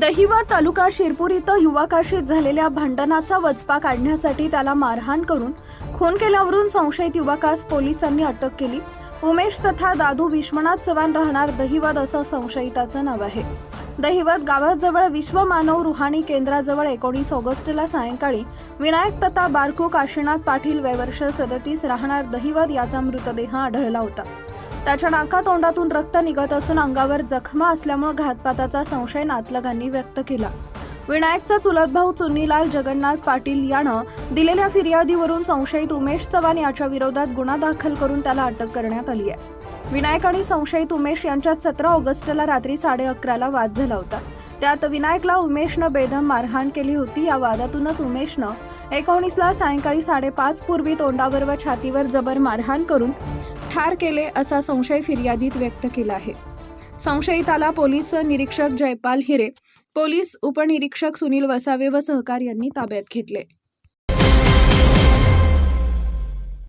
दहिवा तालुका शिरपूर इथं युवकाशी झालेल्या भांडणाचा वचपा काढण्यासाठी त्याला मारहाण करून खून केल्यावरून संशयित युवकास पोलिसांनी अटक केली. उमेश तथा दादू विश्वनाथ चव्हाण राहणार दहिवाद असं संशयिताचं नाव आहे. दहिवत गावाजवळ विश्व मानव रुहाणी केंद्राजवळ एकोणीस ऑगस्टला सायंकाळी विनायक तथा बारको काशीनाथ पाटील वयवर्ष सदतीस राहणार दहिवत याचा मृतदेह आढळला होता. त्याच्या नाकातोंडातून रक्त निघत असून अंगावर जखमा असल्यामुळे घातपाताचा संशय नातलगांनी व्यक्त केला. विनायकचा चुलत भाऊ चुन्नीलाल जगन्नाथ पाटील यानं दिलेल्या फिर्यादीवरून संशयित उमेश चव्हाण याच्या विरोधात गुन्हा दाखल करून त्याला अटक करण्यात आली आहे. विनायक आणि संशयित उमेश यांच्यात सतरा ऑगस्टला रात्री साडे अकराला वाद झाला होता. त्यात विनायकला उमेशनं बेदम मारहाण केली होती. या वादातूनच उमेशनं एकोणीसला सायंकाळी साडेपाच पूर्वी तोंडावर व छातीवर जबर मारहाण करून ठार केले असा संशय फिर्यादीत व्यक्त केला आहे. संशयिताला पोलीस निरीक्षक जयपाल हिरे पोलीस उपनिरीक्षक सुनील वसावे व सहकार्यांनी ताब्यात घेतले.